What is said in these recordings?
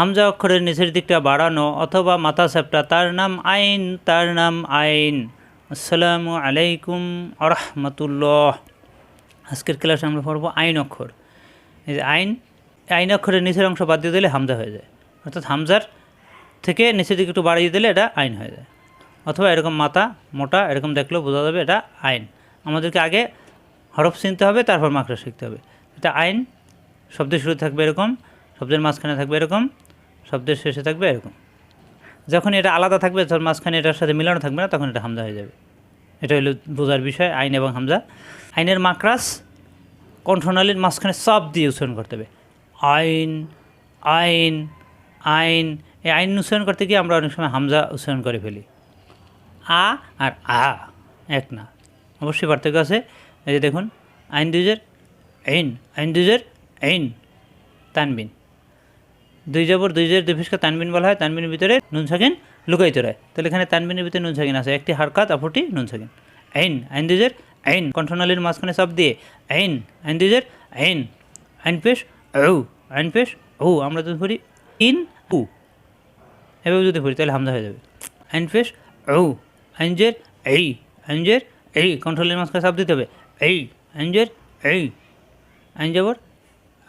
হামজা অক্ষরের নিচের দিকটা বাড়ানো অথবা মাথা চ্যাপটা তার নাম আইন, তার নাম আইন। আসসালামু আলাইকুম আরহামতুল্লাহ। আজকের ক্লাসে আমরা পড়ব আইন অক্ষর। এই যে আইন আইন অক্ষরের নিচের অংশ বাদ দিয়ে দিলে হামজা হয়ে যায়। অর্থাৎ হামজার থেকে নিচের দিকে একটু বাড়িয়ে দিলে এটা আইন হয়ে যায়। অথবা এরকম মাথা, মোটা, এরকম দেখলেও বোঝা যাবে এটা আইন। আমাদেরকে আগে হরফ চিনতে হবে, তারপর মাকড়া শিখতে হবে। এটা আইন, শব্দের শুরু থাকবে এরকম, শব্দের মাঝখানে থাকবে এরকম শব্দের শেষে থাকবে এরকম। যখন এটা আলাদা থাকবে তখন মাঝখানে এটার সাথে মিলানো থাকবে না, তখন এটা হামজা হয়ে যাবে। এটা হলো বোঝার বিষয়, আইন এবং হামজা। আইনের মাকড়াস কণ্ঠনালীর মাঝখানে সব দিয়ে উচ্চারণ করতে হবে। আইন আইন আইন, এই আইন উচ্চারণ করতে গিয়ে আমরা অনেক সময় হামজা উচ্চারণ করে ফেলি। আ আর আ, এক না। অবশ্যই পার্থক্য আছে। এই যে দেখুন, আইন দুজের আইন আইন দুজের আইন, তানবিন। দুই জবর, দুই জের, দুই ফিসকে তানবিন বলা হয়। তানবিনের ভিতরে নুন সাকিন লুকাইতে রয়। তাহলে এখানে তানবিনের ভিতরে নুন সাকিন আছে। একটি হারকাত, অপরটি নুন সাকিন আইন আইন দুইজের আইন। কণ্ঠনালীর মাঝখানে সব দিয়ে, আইন আইন দুইজের আইন। আইন পেশ ও আইন পেশ ও আমরা যদি পড়ি, ইন, উ। এভাবে যদি পড়ি, তাহলে হামদা হয়ে যাবে। আইন পেশ ও আইনজের এই। আইনজের এই। কণ্ঠনালীর মাঝখানে সব দিতে হবে, এই। আইনজের এই। আইন জবর,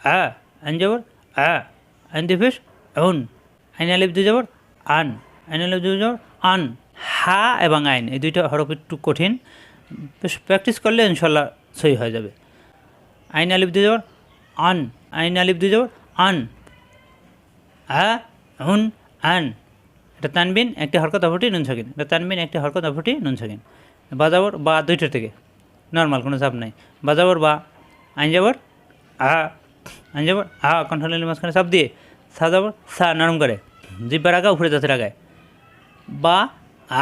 আ। আইন জবর, আ। আইন দিফিস উন আইন আলিফ দুই জবর, আন। আইন আলিফ দুই জবর, আন। হা এবং আইন, এই দুইটা হরফ একটু কঠিন। বেশ প্র্যাকটিস করলে ইনশাল্লাহ সই হয়ে যাবে। আইন আলিফ দুই জবর, আন। আইন আলিফ দুই জবর, আন। আ হুন আন। এটা তানবিন, একটি হরকত, অপরটি নুন সাকিন। এটা তানবিন, একটি হরকত, অপরটি নুন সাকিন। বাজাবর বা দুইটা থেকে। নর্মাল, কোনো চাপ নাই। বাজাবর বা আইন যাবর আ। আইন যাবর আ কণ্ঠনালীর মাঝখানে চাপ দিয়ে সা যাবর সা নরম করে জিব্বার আগা উপরে যাতে রাগায় বা,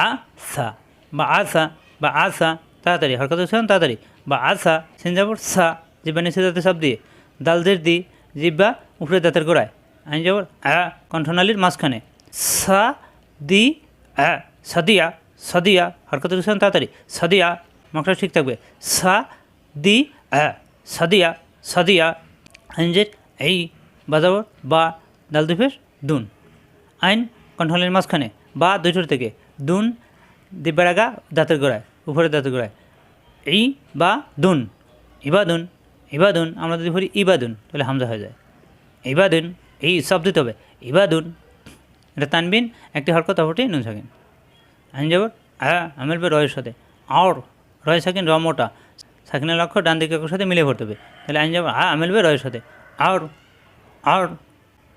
আ সা বা, আ সা বা, আ সা তাড়াতাড়ি। হরকত উচ্চারণ তাড়াতাড়ি। বা, আ সা সিন যাবর সা জিব্বা নিচে যাতে চাপ দিয়ে। দালদের দি জিব্বা উপরে দাঁতের গোড়ায় আইন যাবর আ কণ্ঠনালীর মাঝখানে। সা দি, আ সাদিয়া সাদিয়া হরকত উচ্চারণ তাড়াতাড়ি। সাদিয়া মকটা ঠিক থাকবে। সা দি, আ সাদিয়া সাদিয়া আইনজের এই বাজাবর বা দাল দুফের দুন। আইন কণ্ঠলের মাঝখানে বা দুইটোর থেকে দুন দিব্যারাগা দাঁতের গোড়ায় উপরে দাঁতের গোড়ায়। এই বা দুন ইবাদুন ইবাদুন আমরা যদি বলি ইবাদুন তাহলে হামজা হয়ে যায়। ইবাদুন এই সব দিতে হবে। ইবাদুন এটা তানবিন, একটি হরকত, অপরটি নুন সাকিন। আইন যাবর আমেল বে রয়ের সাথে। আর রয় সাকিন, র মোটা। সাকিনের লক্ষ্য ডান দিকে সাথে মিলে পড়তে হবে। তাহলে আইন যাবর হ্যাঁ আমেল বে, রয়ের সাথে। আর আর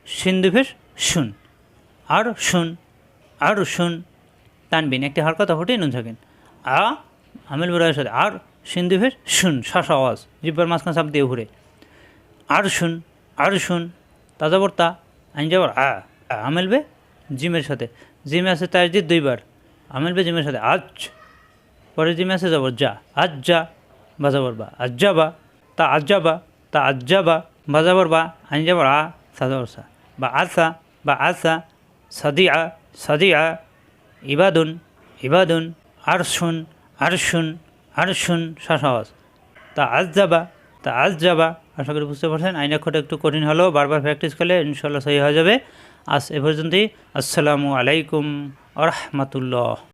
সিন্ধুফেস শুন। আর শুন। আর, শুন। তানবিন, একটি হরকত অপরটি নুন সাকিন আ, আমেল বে, রয়ের সাথে। আর সিন্ধুফেস শুন শ্বাস আওয়াজ জিব্বার মাঝখান সাপ দিয়ে ঘুরে। আর, শুন আর, শুন। তাজাবর তা আইন যাবর আ আমেল বে, জিমের সাথে। জিমে আছে তার দুইবার। আমেল বে, জিমের সাথে। আজ। পরে জিমে আছে যাবর যা। আজ যা। বাজাবর বা আজ যাবা তা আজ যাবা তা আজ যাবা বাজাবর বা আইন যাবর আ সাজাবর সা বা আসা বা আসা সাদি আ সাদি আ ইবাদুন ইবাদুন আর শুন আর শুন আর শুন শাসাওয়াজ তা আজ যাবা তা আজ যাবা আশা করি বুঝতে পারছেন। আইন অক্ষরটা একটু কঠিন হলেও বারবার প্র্যাকটিস করলে ইনশাল্লাহ সহি হয়ে যাবে। আজ এ পর্যন্তই। আসসালামু আলাইকুম আ রহমতুল্লাহ